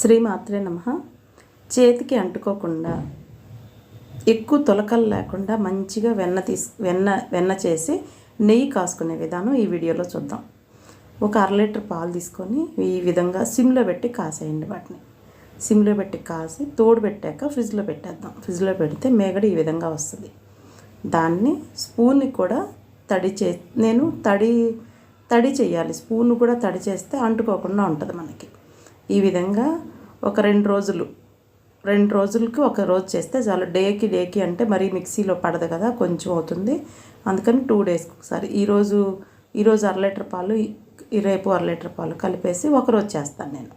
శ్రీమాత్రే నమ. చేతికి అంటుకోకుండా ఎక్కువ తొలకలు లేకుండా మంచిగా వెన్న తీసు వెన్న వెన్న చేసి నెయ్యి కాసుకునే విధానం ఈ వీడియోలో చూద్దాం. ఒక అర లీటర్ పాలు తీసుకొని ఈ విధంగా సిమ్లో పెట్టి కాసేయండి వాటిని. సిమ్లో పెట్టి కాసి తోడు పెట్టాక ఫ్రిడ్జ్లో పెట్టేద్దాం. ఫ్రిడ్జ్లో పెడితే మేగడ ఈ విధంగా వస్తుంది. దాన్ని స్పూన్ని కూడా తడి చే నేను తడి తడి చేయాలి. స్పూన్ కూడా తడి చేస్తే అంటుకోకుండా ఉంటుంది మనకి. ఈ విధంగా ఒక రెండు రోజులు రెండు రోజులకి ఒక రోజు చేస్తే చాలు. డేకి డేకి అంటే మరీ మిక్సీలో పడదు కదా కొంచెం అవుతుంది. అందుకని టూ డేస్కి ఒకసారి. ఈరోజు ఈరోజు అర లీటర్ పాలు ఈ రేపు అర లీటర్ పాలు కలిపేసి ఒకరోజు చేస్తాను నేను.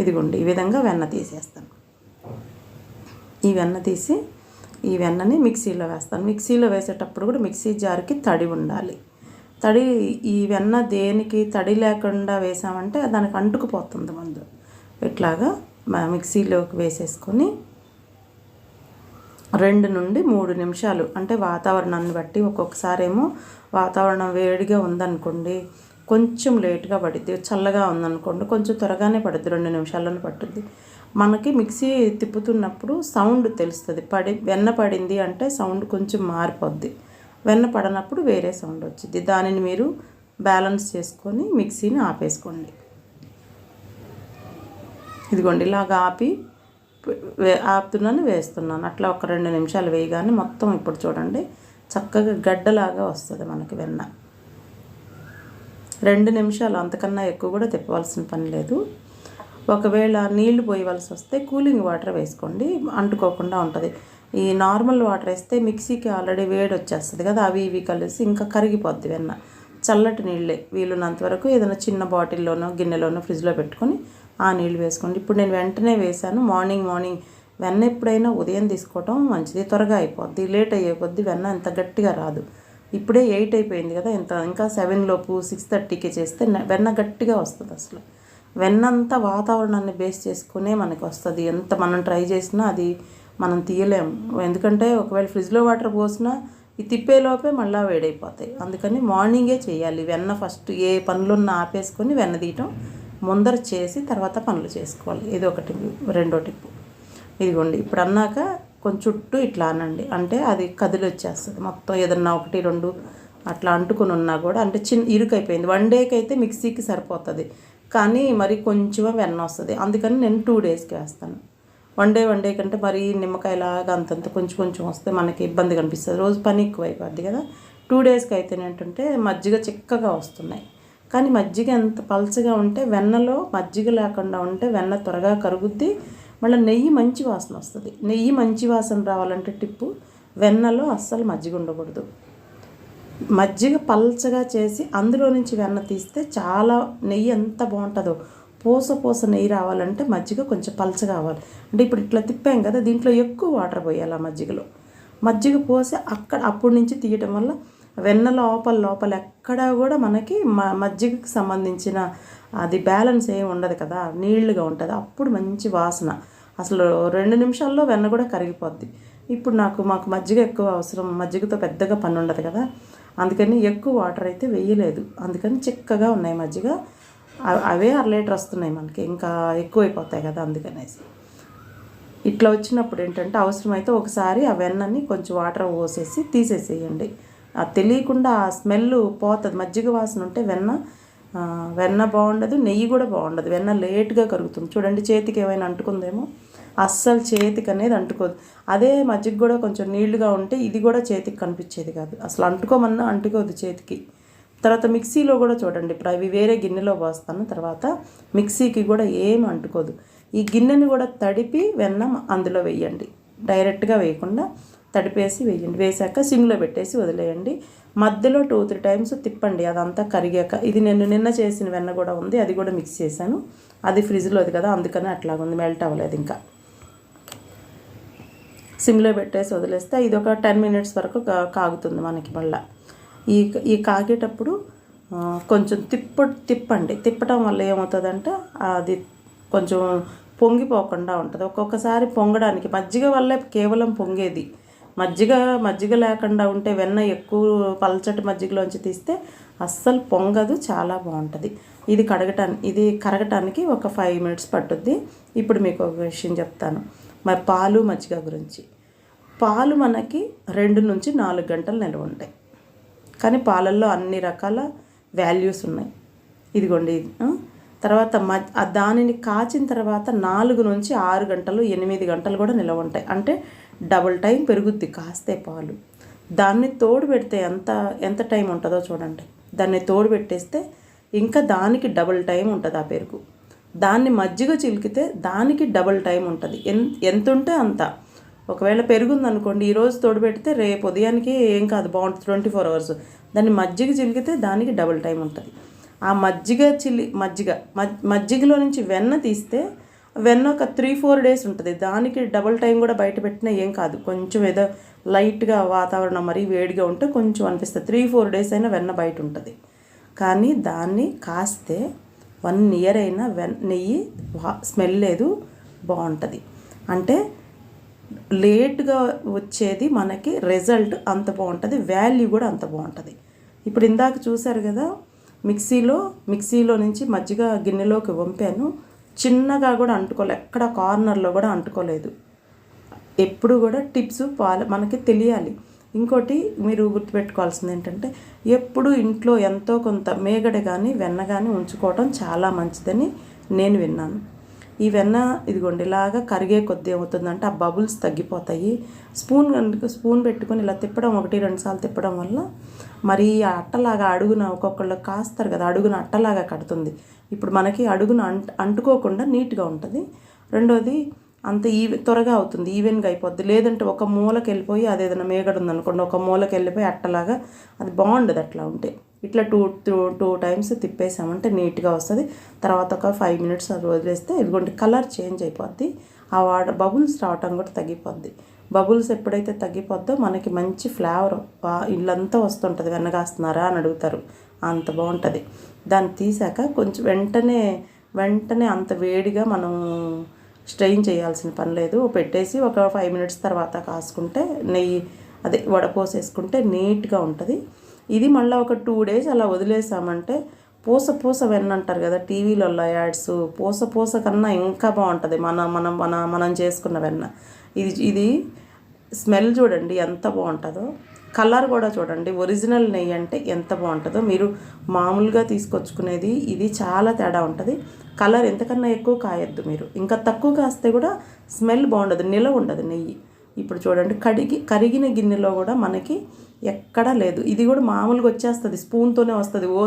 ఇదిగోండి ఈ విధంగా వెన్న తీసేస్తాను. ఈ వెన్న తీసి ఈ వెన్నని మిక్సీలో వేస్తాను. మిక్సీలో వేసేటప్పుడు కూడా మిక్సీ జార్కి తడి ఉండాలి. తడి ఈ వెన్న దేనికి తడి లేకుండా వేసామంటే దానికి అంటుకుపోతుంది ముందు. ఇట్లాగా మిక్సీలోకి వేసేసుకొని రెండు నుండి మూడు నిమిషాలు అంటే వాతావరణాన్ని బట్టి ఒక్కొక్కసారేమో వాతావరణం వేడిగా ఉందనుకోండి కొంచెం లేట్గా పడుద్ది చల్లగా ఉందనుకోండి కొంచెం త్వరగానే పడుద్ది రెండు నిమిషాల్లోనే పట్టుద్ది. మనకి మిక్సీ తిప్పుతున్నప్పుడు సౌండ్ తెలుస్తుంది. పడి వెన్న పడింది అంటే సౌండ్ కొంచెం మారిపోద్ది. వెన్న పడనప్పుడు వేరే సౌండ్ వచ్చింది దానిని మీరు బ్యాలెన్స్ చేసుకొని మిక్సీని ఆపేసుకోండి. ఇదిగోండి ఇలాగ ఆపి ఆపుతున్నాను వేస్తున్నాను. అట్లా ఒక రెండు నిమిషాలు వేయగానే మొత్తం ఇప్పుడు చూడండి చక్కగా గడ్డలాగా వస్తుంది మనకి వెన్న. రెండు నిమిషాలు అంతకన్నా ఎక్కువ కూడా తిప్పవలసిన పని లేదు. ఒకవేళ నీళ్ళు పోయవలసి వస్తే కూలింగ్ వాటర్ వేసుకోండి. అంటుకోకుండా ఉంటుంది. ఈ నార్మల్ వాటర్ వేస్తే మిక్సీకి ఆల్రెడీ వేడి వచ్చేస్తుంది కదా అవి ఇవి కలిసి ఇంకా కరిగిపోద్ది వెన్న. చల్లటి నీళ్ళే. వీలున్నంత వరకు ఏదైనా చిన్న బాటిల్లోనో గిన్నెలోనో ఫ్రిడ్జ్లో పెట్టుకొని ఆ నీళ్ళు వేసుకోండి. ఇప్పుడు నేను వెంటనే వేశాను. మార్నింగ్ మార్నింగ్ వెన్న ఎప్పుడైనా ఉదయం తీసుకోవటం మంచిది. త్వరగా అయిపోద్ది. లేట్ అయ్యే కొద్దీ వెన్న ఎంత గట్టిగా రాదు. ఇప్పుడే ఎయిట్ అయిపోయింది కదా ఇంత ఇంకా సెవెన్ లోపు సిక్స్ థర్టీకి చేస్తే వెన్న గట్టిగా వస్తుంది అసలు. వెన్నంత వాతావరణాన్ని బేస్ చేసుకునే మనకు వస్తుంది. ఎంత మనం ట్రై చేసినా అది మనం తీయలేము. ఎందుకంటే ఒకవేళ ఫ్రిడ్జ్లో వాటర్ పోసినా ఈ తిప్పేలోపే మళ్ళీ వేడైపోతాయి. అందుకని మార్నింగే చేయాలి. వెన్న ఫస్ట్ ఏ పనులున్న ఆపేసుకొని వెన్న తీయటం ముందర చేసి తర్వాత పనులు చేసుకోవాలి. ఇది ఒకటి రెండో టిప్పు ఇదిగోండి ఇప్పుడు అన్నాక కొంచెం చుట్టూ ఇట్లా అనండి. అంటే అది కదిలి వచ్చేస్తుంది మొత్తం ఏదన్నా ఒకటి రెండు అట్లా అంటుకుని ఉన్నా కూడా అంటే చిన్న ఇరుకైపోయింది. వన్ డేకి అయితే మిక్సీకి సరిపోతుంది. కానీ మరి కొంచెం వెన్న వస్తుంది. అందుకని నేను టూ డేస్కి వేస్తాను. వన్ డే వన్ డే కంటే మరీ నిమ్మకాయలాగా అంతంత కొంచెం కొంచెం వస్తే మనకి ఇబ్బంది కనిపిస్తుంది. రోజు పని ఎక్కువ అయిపోద్ది కదా. టూ డేస్కి అయితే ఏంటంటే మజ్జిగ చిక్కగా వస్తున్నాయి. కానీ మజ్జిగ ఎంత పలచగా ఉంటే వెన్నలో మజ్జిగ లేకుండా ఉంటే వెన్న త్వరగా కరుగుద్ది. మళ్ళీ నెయ్యి మంచి వాసన వస్తుంది. నెయ్యి మంచి వాసన రావాలంటే టిప్పు వెన్నలో అస్సలు మజ్జిగ ఉండకూడదు. మజ్జిగ పల్చగా చేసి అందులో నుంచి వెన్న తీస్తే చాలా నెయ్యి ఎంత బాగుంటుందో. పూస పూస నెయ్యి రావాలంటే మజ్జిగ కొంచెం పలచ కావాలి. అంటే ఇప్పుడు ఇట్లా తిప్పాం కదా దీంట్లో ఎక్కువ వాటర్ పోయాలి ఆ మజ్జిగలో. మజ్జిగ పోసి అక్కడ అప్పటి నుంచి తీయటం వల్ల వెన్న లోపల లోపల ఎక్కడా కూడా మనకి మ మజ్జిగకి సంబంధించిన అది బ్యాలెన్స్ ఏమి ఉండదు కదా నీళ్ళుగా ఉంటుంది. అప్పుడు మంచి వాసన. అసలు రెండు నిమిషాల్లో వెన్న కూడా కరిగిపోద్ది. ఇప్పుడు నాకు మాకు మజ్జిగ ఎక్కువ అవసరం మజ్జిగతో పెద్దగా పని ఉండదు కదా. అందుకని ఎక్కువ వాటర్ అయితే వేయలేదు. అందుకని చిక్కగా ఉన్నాయి మజ్జిగ. అవే అర లీటర్ వస్తున్నాయి మనకి. ఇంకా ఎక్కువైపోతాయి కదా అందుకనేసి. ఇట్లా వచ్చినప్పుడు ఏంటంటే అవసరమైతే ఒకసారి ఆ వెన్నని కొంచెం వాటర్ పోసేసి తీసేసేయండి. అది తెలియకుండా ఆ స్మెల్ పోతుంది. మజ్జిగ వాసన ఉంటే వెన్న వెన్న బాగుండదు నెయ్యి కూడా బాగుండదు. వెన్న లేట్గా కరుగుతుంది. చూడండి చేతికి ఏమైనా అంటుకుందేమో? అస్సలు చేతికి అనేది అంటుకోదు. అదే మజ్జిగ కూడా కొంచెం నీళ్ళుగా ఉంటే ఇది కూడా చేతికి కనిపించేది కాదు. అసలు అంటుకోమన్నా అంటుకోదు చేతికి. తర్వాత మిక్సీలో కూడా చూడండి. ఇప్పుడు అవి వేరే గిన్నెలో పోస్తాను. తర్వాత మిక్సీకి కూడా ఏం అంటుకోదు. ఈ గిన్నెని కూడా తడిపి వెన్న అందులో వేయండి. డైరెక్ట్గా వేయకుండా తడిపేసి వేయండి. వేసాక సిమ్లో పెట్టేసి వదిలేయండి. మధ్యలో టూ త్రీ టైమ్స్ తిప్పండి. అదంతా కరిగాక. ఇది నేను నిన్న చేసిన వెన్న కూడా ఉంది. అది కూడా మిక్స్ చేశాను. అది ఫ్రిడ్జ్లోది కదా అందుకని అట్లాగుంది. మెల్ట్ అవ్వలేదు ఇంకా. సిమ్లో పెట్టేసి వదిలేస్తే ఇది ఒక టెన్ మినిట్స్ వరకు కాగుతుంది మనకి మళ్ళీ. ఈ ఈ కాగేటప్పుడు కొంచెం తిప్ప తిప్పండి. తిప్పటం వల్ల ఏమవుతుందంటే అది కొంచెం పొంగిపోకుండా ఉంటుంది. ఒక్కొక్కసారి పొంగడానికి మజ్జిగ వల్లే కేవలం పొంగేది. మజ్జిగ మజ్జిగ లేకుండా ఉంటే వెన్న ఎక్కువ పల్చటి మజ్జిగలోంచి తీస్తే అస్సలు పొంగదు చాలా బాగుంటుంది. ఇది కడగటానికి ఇది కరగటానికి ఒక ఫైవ్ మినిట్స్ పట్టుద్ది. ఇప్పుడు మీకు ఒక విషయం చెప్తాను. మరి పాలు మజ్జిగ గురించి. పాలు మనకి రెండు నుంచి నాలుగు గంటలు నిల్వ ఉంటాయి. కానీ పాలల్లో అన్ని రకాల వాల్యూస్ ఉన్నాయి. ఇదిగోండి తర్వాత మ దానిని కాచిన తర్వాత నాలుగు నుంచి ఆరు గంటలు ఎనిమిది గంటలు కూడా నిల్వ ఉంటాయి. అంటే డబుల్ టైం పెరుగుద్ది కాస్తే పాలు. దాన్ని తోడు పెడితే ఎంత ఎంత టైం ఉంటుందో చూడండి. దాన్ని తోడు పెట్టేస్తే ఇంకా దానికి డబుల్ టైం ఉంటుంది ఆ పెరుగు. దాన్ని మజ్జిగ చిలికితే దానికి డబుల్ టైం ఉంటుంది. ఎంత ఉంటే అంత. ఒకవేళ పెరుగుందనుకోండి ఈరోజు తోడుపెడితే రేపు ఉదయానికి ఏం కాదు బాగుంటుంది ట్వంటీ ఫోర్ అవర్స్. దాన్ని మజ్జిగ చిలికితే దానికి డబుల్ టైం ఉంటుంది. ఆ మజ్జిగ చిల్లి మజ్జిగ మజ్- మజ్జిగలో నుంచి వెన్న తీస్తే వెన్న ఒక త్రీ ఫోర్ డేస్ ఉంటుంది. దానికి డబుల్ టైం కూడా బయట పెట్టినా ఏం కాదు. కొంచెం ఏదో లైట్గా వాతావరణం మరీ వేడిగా ఉంటే కొంచెం అనిపిస్తుంది. త్రీ ఫోర్ డేస్ అయినా వెన్న బయట ఉంటుంది. కానీ దాన్ని కాస్తే వన్ ఇయర్ అయినా వెన్ నెయ్యి స్మెల్ లేదు బాగుంటుంది. అంటే లేట్గా వచ్చేది మనకి రిజల్ట్ అంత బాగుంటుంది వాల్యూ కూడా అంత బాగుంటుంది. ఇప్పుడు ఇందాక చూశారు కదా మిక్సీలో మిక్సీలో నుంచి మజ్జిగ గిన్నెలోకి వంపాను. చిన్నగా కూడా అంటుకోలే ఎక్కడ కార్నర్లో కూడా అంటుకోలేదు. ఎప్పుడు కూడా టిప్స్ పాల మనకి తెలియాలి. ఇంకోటి మీరు గుర్తుపెట్టుకోవాల్సింది ఏంటంటే ఎప్పుడు ఇంట్లో ఎంతో కొంత మేగడ కానీ వెన్న కానీ ఉంచుకోవడం చాలా మంచిదని నేను విన్నాను. ఈ వెన్న ఇదిగోండి ఇలాగా కరిగే కొద్దీ ఏమవుతుందంటే ఆ బబుల్స్ తగ్గిపోతాయి. స్పూన్ కనుక స్పూన్ పెట్టుకొని ఇలా తిప్పడం ఒకటి రెండు సార్లు తిప్పడం వల్ల మరి ఆ అట్టలాగా అడుగున ఒక్కొక్కళ్ళు కాస్తారు కదా అడుగున అట్టలాగా కడుతుంది. ఇప్పుడు మనకి అడుగున అంట అంటుకోకుండా నీట్గా ఉంటుంది. రెండోది అంత ఈవె త్వరగా అవుతుంది ఈవెన్గా అయిపోద్ది. లేదంటే ఒక మూలకి వెళ్ళిపోయి అది ఏదైనా ఉందనుకోండి ఒక మూలకి వెళ్ళిపోయి అట్టలాగా అది బాగుండదు అట్లా ఉంటే. ఇట్లా టూ టూ టూ టైమ్స్ తిప్పేసామంటే నీట్గా వస్తుంది. తర్వాత ఒక ఫైవ్ మినిట్స్ అది వదిలేస్తే ఇదిగోండి కలర్ చేంజ్ అయిపోద్ది. ఆ వాటర్ బబుల్స్ రావటం కూడా తగ్గిపోద్ది. బబుల్స్ ఎప్పుడైతే తగ్గిపోద్దో మనకి మంచి ఫ్లేవర్ ఇల్లంతా వస్తుంటుంది. వెనగాస్తున్నారా అని అడుగుతారు. అంత బాగుంటుంది. దాన్ని తీసాక కొంచెం వెంటనే వెంటనే అంత వేడిగా మనం స్ట్రెయిన్ చేయాల్సిన పని లేదు. పెట్టేసి ఒక ఫైవ్ మినిట్స్ తర్వాత కాసుకుంటే నెయ్యి అదే వడపోసేసుకుంటే నీట్గా ఉంటుంది. ఇది మళ్ళీ ఒక టూ డేస్ అలా వదిలేసామంటే పూస పూస వెన్న అంటారు కదా టీవీలలో యాడ్స్ పూస పూస కన్నా ఇంకా బాగుంటుంది మన మనం మన మనం చేసుకున్న వెన్న. ఇది ఇది స్మెల్ చూడండి ఎంత బాగుంటుందో. కలర్ కూడా చూడండి ఒరిజినల్ నెయ్యి అంటే ఎంత బాగుంటుందో. మీరు మామూలుగా తీసుకొచ్చుకునేది ఇది చాలా తేడా ఉంటుంది. కలర్ ఎంతకన్నా ఎక్కువ కాయొద్దు మీరు. ఇంకా తక్కువ కాస్తే కూడా స్మెల్ బాగుండదు నిలవ ఉండదు నెయ్యి. ఇప్పుడు చూడండి కడిగి కరిగిన గిన్నెలో కూడా మనకి ఎక్కడా లేదు. ఇది కూడా మామూలుగా వచ్చేస్తుంది స్పూన్తోనే వస్తుంది. ఓ